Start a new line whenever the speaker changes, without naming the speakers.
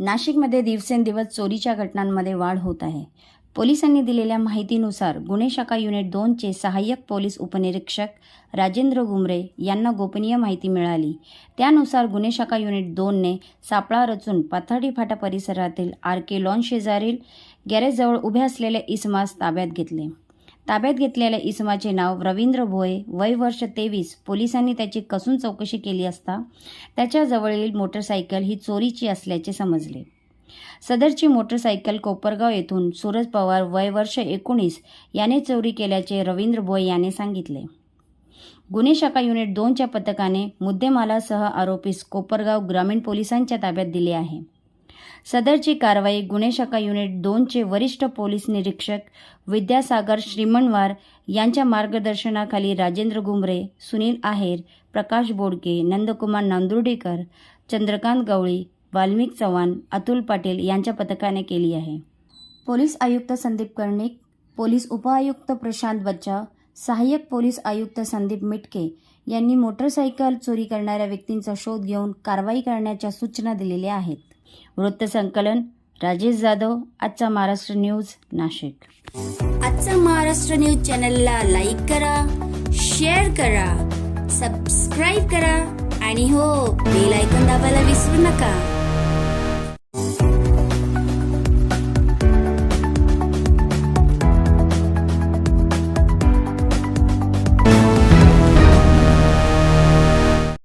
नाशिकमध्ये दिवसेंदिवस चोरीच्या घटनांमध्ये वाढ होत आहे. पोलिसांनी दिलेल्या माहितीनुसार गुन्हे शाखा युनिट दोनचे सहाय्यक पोलीस उपनिरीक्षक राजेंद्र गुमरे यांना गोपनीय माहिती मिळाली. त्यानुसार गुन्हे शाखा युनिट दोनने सापळा रचून पाथर्डी फाटा परिसरातील आर के लॉन शेजारील गॅरेजजवळ उभे असलेल्या इसमास ताब्यात घेतले. ताब्यात घेतलेल्या इसमाचे नाव रवींद्र भोये. वय वर्ष तेवीस. पोलिसांनी त्याची कसून चौकशी केली असता त्याच्याजवळील मोटरसायकल ही चोरीची असल्याचे समजले. सदरची मोटरसायकल कोपरगाव येथून सूरज पवार वय वर्ष एकोणीस याने चोरी केल्याचे रवींद्र भोये याने सांगितले. गुन्हे शाखा युनिट दोनच्या पथकाने मुद्देमालासह आरोपीस कोपरगाव ग्रामीण पोलिसांच्या ताब्यात दिले आहे. सदरची कारवाई गुन्हे शाखा युनिट दोनचे वरिष्ठ पोलीस निरीक्षक विद्यासागर श्रीमणवार यांच्या मार्गदर्शनाखाली राजेंद्र गुमरे सुनील आहेर प्रकाश बोडके नंदकुमार नांदुर्डेकर चंद्रकांत गवळी वाल्मिक चव्हाण अतुल पाटील यांच्या पथकाने केली आहे. पोलीस आयुक्त संदीप कर्णिक पोलीस उपआयुक्त प्रशांत बच्चा सहाय्यक पोलीस आयुक्त संदीप मिटके यांनी मोटरसायकल चोरी करणाऱ्या व्यक्तींचा शोध घेऊन कारवाई करण्याच्या सूचना दिलेल्या आहेत. वृत्तसंकलन राजेश जाधव आजचा महाराष्ट्र न्यूज नाशिक.
आजचा महाराष्ट्र न्यूज चॅनलला लाईक करा शेअर करा सबस्क्राईब करा आणि हो बेल ऐकून दाबायला विसरू नका.